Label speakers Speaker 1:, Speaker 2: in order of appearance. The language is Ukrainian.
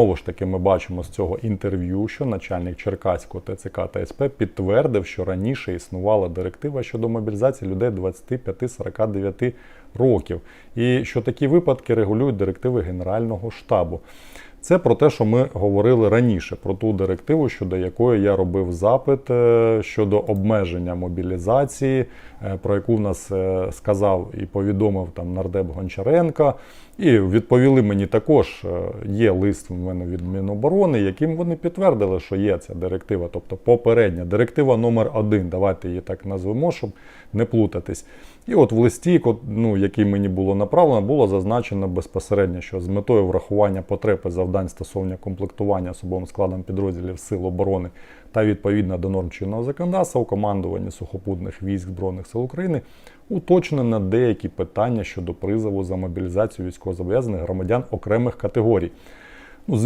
Speaker 1: Знову ж таки, ми бачимо з цього інтерв'ю, що начальник Черкаського ТЦК та СП підтвердив, що раніше існувала директива щодо мобілізації людей 25-49 років, і що такі випадки регулюють директиви Генерального штабу. Це про те, що ми говорили раніше, про ту директиву, щодо якої я робив запит е, щодо обмеження мобілізації, е, про яку в нас е, сказав і повідомив там нардеп Гончаренко. І відповіли мені також, є лист в мене від Міноборони, яким вони підтвердили, що є ця директива, тобто попередня директива номер 1 давайте її так назвемо, щоб не плутатись. І от в листі, ну, який мені було направлено, було зазначено безпосередньо, що з метою врахування потреб і завдань стосовно комплектування особовим складом підрозділів Сил оборони та відповідно до норм чинного законодавства у командуванні сухопутних військ Збройних сил України уточнено деякі питання щодо призову за мобілізацію військовозобов'язаних громадян окремих категорій. Ну,